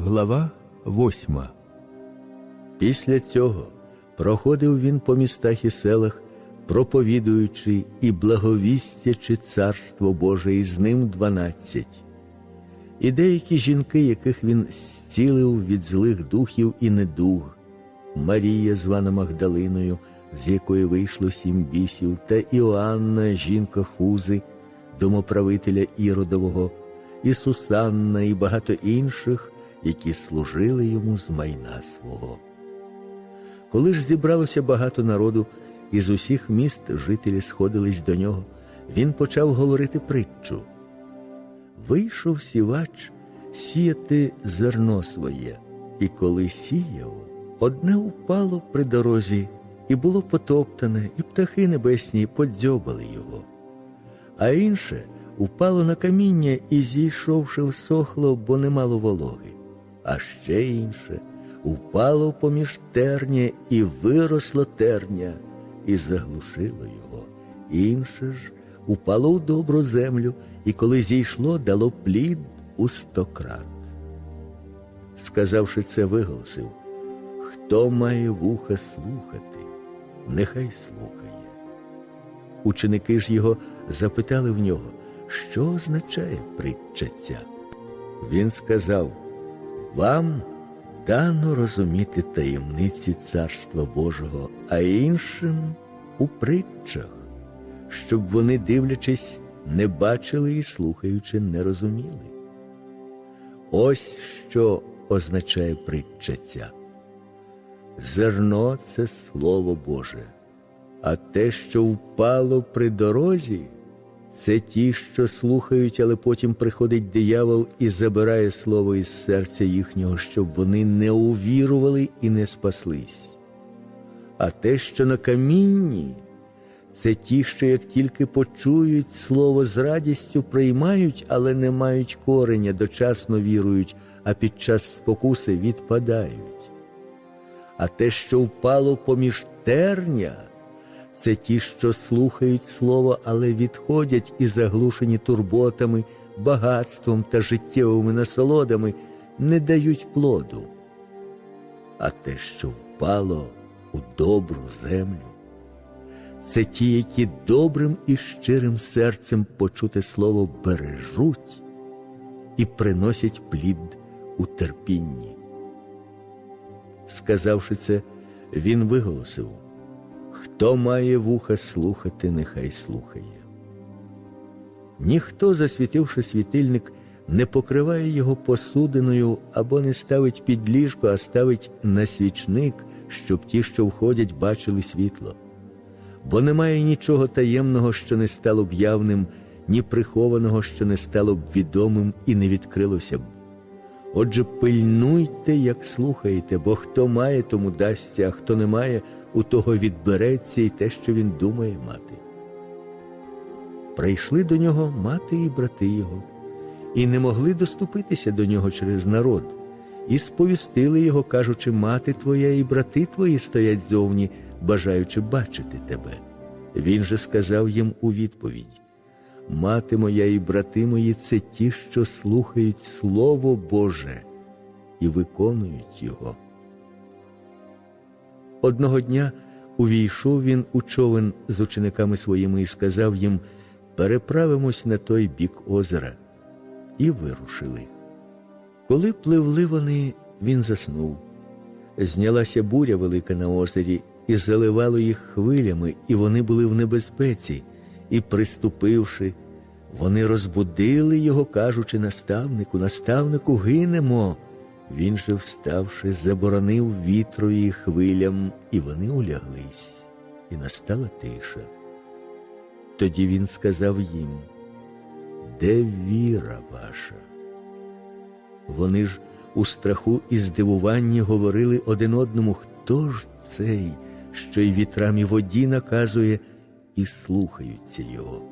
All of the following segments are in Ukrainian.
Глава восьма. Після цього проходив він по містах і селах, проповідуючи і благовістячи царство Боже, і з ним дванадцять. І деякі жінки, яких він зцілив від злих духів і недуг, Марія, звана Магдалиною, з якої вийшло сім бісів, та Іоанна, жінка Хузи, домоправителя Іродового, і Сусанна, і багато інших, які служили йому з майна свого. Коли ж зібралося багато народу, із усіх міст жителі сходились до нього, він почав говорити притчу. Вийшов сівач сіяти зерно своє, і коли сіяв, одне упало при дорозі, і було потоптане, і птахи небесні подзьобали його, а інше упало на каміння і, зійшовши, всохло, бо не мало вологи, а ще інше упало поміж терня і виросло терня, і заглушило його. Інше ж упало у добру землю, і коли зійшло, дало плід у стократ. Сказавши це, виголосив Хто має вуха слухати, нехай слухає. Ученики ж його запитали в нього, що означає притча ця. Він сказав Вам дано розуміти таємниці Царства Божого, а іншим у притчах, щоб вони, дивлячись, не бачили і слухаючи, не розуміли. Ось що означає притча ця. Зерно це Слово Боже, а те, що впало при дорозі, це ті, що слухають, але потім приходить диявол і забирає слово із серця їхнього, щоб вони не увірували і не спаслись. А те, що на камінні, це ті, що як тільки почують слово з радістю приймають, але не мають кореня, дочасно вірують, а під час спокуси відпадають. А те, що впало поміж терня, це ті, що слухають слово, але відходять і заглушені турботами, багатством та життєвими насолодами, не дають плоду. А те, що впало у добру землю, це ті, які добрим і щирим серцем почути слово бережуть і приносять плід у терпінні. Сказавши це, він виголосив Хто має вуха слухати, нехай слухає. Ніхто, засвітивши світильник, не покриває його посудиною або не ставить під ліжко, а ставить на свічник, щоб ті, що входять, бачили світло. Бо немає нічого таємного, що не стало б явним, ні прихованого, що не стало б відомим і не відкрилося б. Отже, пильнуйте, як слухаєте, бо хто має, тому дасться, а хто не має, у того відбереться і те, що він думає мати. Прийшли до нього мати і брати його, і не могли доступитися до нього через народ, і сповістили його, кажучи, мати твоя і брати твої стоять зовні, бажаючи бачити тебе. Він же сказав їм у відповідь Мати моя і брати мої це ті, що слухають Слово Боже і виконують Його. Одного дня увійшов він у човен з учениками своїми і сказав їм Переправимось на той бік озера, і вирушили. Коли пливли вони, він заснув. Знялася буря велика на озері, і заливало їх хвилями, і вони були в небезпеці, і, приступивши, вони розбудили його, кажучи наставнику, наставнику, гинемо. Він же, вставши, заборонив вітру і хвилям, і вони уляглись, і настала тиша. Тоді він сказав їм, де віра ваша? Вони ж у страху і здивуванні говорили один одному, хто ж цей, що й вітрам і воді наказує, і слухаються його.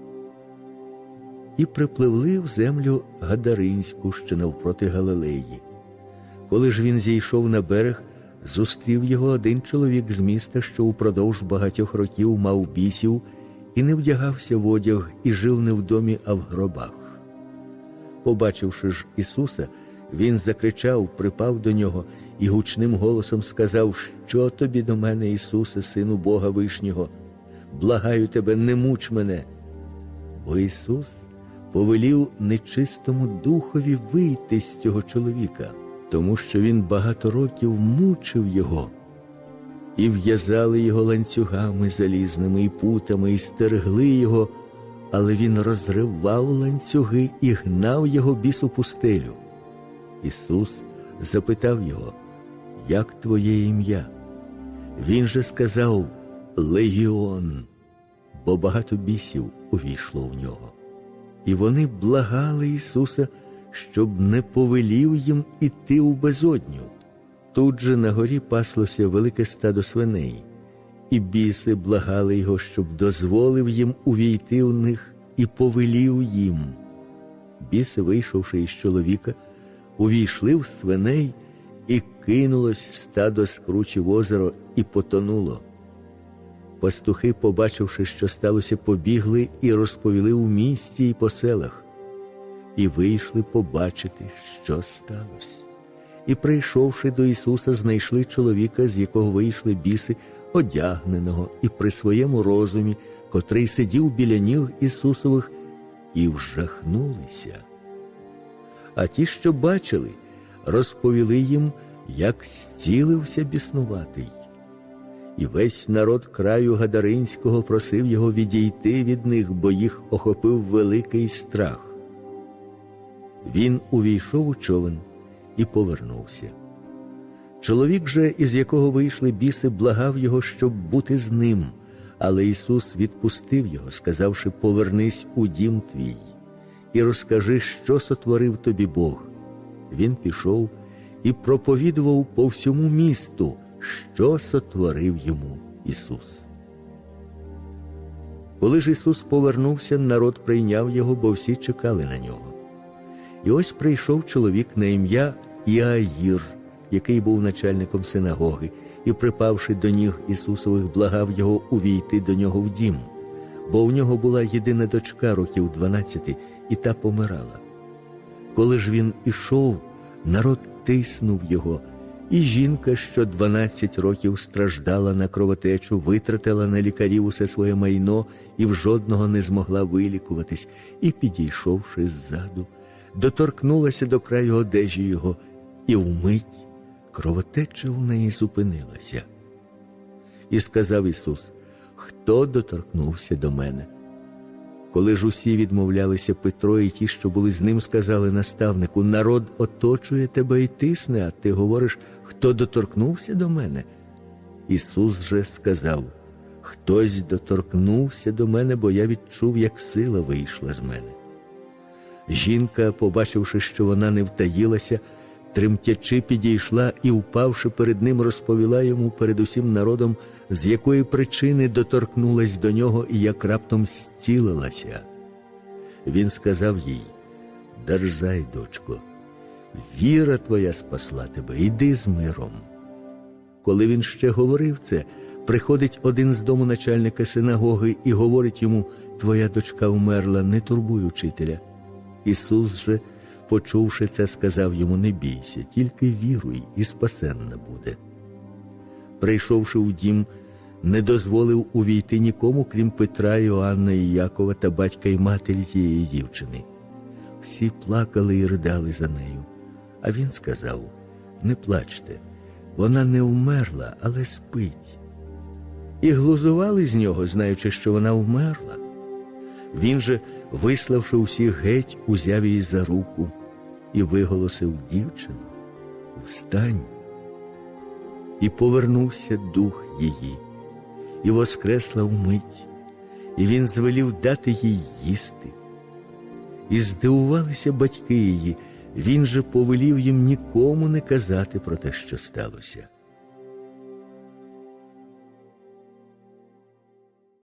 І припливли в землю Гадаринську, що навпроти Галилеї. Коли ж він зійшов на берег, зустрів його один чоловік з міста, що упродовж багатьох років мав бісів і не вдягався в одяг, і жив не в домі, а в гробах. Побачивши ж Ісуса, Він закричав, припав до нього і гучним голосом сказав: Що тобі до мене, Ісусе, Сину Бога Вишнього? Благаю тебе, не муч мене. Бо Ісус повелів нечистому духові вийти з цього чоловіка, тому що він багато років мучив його, і в'язали його ланцюгами залізними і путами, і стерегли його, але він розривав ланцюги і гнав його біс у пустелю. Ісус запитав його, як твоє ім'я? Він же сказав Легіон, бо багато бісів увійшло в нього. І вони благали Ісуса, щоб не повелів їм іти у безодню. Тут же на горі паслося велике стадо свиней, і біси благали його, щоб дозволив їм увійти в них і повелів їм. Біси, вийшовши із чоловіка, увійшли в свиней, і кинулось стадо скручі в озеро і потонуло. Пастухи, побачивши, що сталося, побігли і розповіли у місті і по селах, і вийшли побачити, що сталося. І, прийшовши до Ісуса, знайшли чоловіка, з якого вийшли біси, одягненого і при своєму розумі, котрий сидів біля ніг Ісусових, і вжахнулися. А ті, що бачили, розповіли їм, як зцілився біснуватий. І весь народ краю Гадаринського просив його відійти від них, бо їх охопив великий страх. Він увійшов у човен і повернувся. Чоловік же, із якого вийшли біси, благав його, щоб бути з ним, але Ісус відпустив його, сказавши: Повернись у дім твій і розкажи, що сотворив тобі Бог. Він пішов і проповідував по всьому місту, що сотворив йому Ісус. Коли ж Ісус повернувся, народ прийняв його, бо всі чекали на нього. І ось прийшов чоловік на ім'я Іаїр, який був начальником синагоги, і, припавши до ніг Ісусових, благав його увійти до нього в дім, бо в нього була єдина дочка років дванадцяти, і та помирала. Коли ж він ішов, народ тиснув його, і жінка, що дванадцять років страждала на кровотечу, витратила на лікарів усе своє майно і в жодного не змогла вилікуватись, і, підійшовши ззаду, доторкнулася до краю одежі його, і вмить кровотеча у неї зупинилася. І сказав Ісус: Хто доторкнувся до мене? Коли ж усі відмовлялися Петро і ті, що були з ним, сказали наставнику: народ оточує тебе і тисне, а ти говориш, хто доторкнувся до мене? Ісус же сказав: Хтось доторкнувся до мене, бо я відчув, як сила вийшла з мене. Жінка, побачивши, що вона не втаїлася, тремтячи, підійшла і, впавши перед ним, розповіла йому перед усім народом, з якої причини доторкнулась до нього і як раптом зцілилася. Він сказав їй: Дерзай, дочко, віра твоя спасла тебе, іди з миром. Коли він ще говорив це, приходить один з дому начальника синагоги і говорить йому: Твоя дочка вмерла, не турбуй учителя. Ісус же, почувши це, сказав йому: Не бійся, тільки віруй, і спасенна буде. Прийшовши в дім, не дозволив увійти нікому, крім Петра, Іоанна і Якова та батька і матері тієї дівчини. Всі плакали і ридали за нею. А він сказав: Не плачте, вона не вмерла, але спить. І глузували з нього, знаючи, що вона вмерла. Він же, виславши усіх геть, узяв її за руку і виголосив дівчину Встань. І повернувся дух її, і воскресла вмить, і він звелів дати їй їсти. І здивувалися батьки її, він же повелів їм нікому не казати про те, що сталося.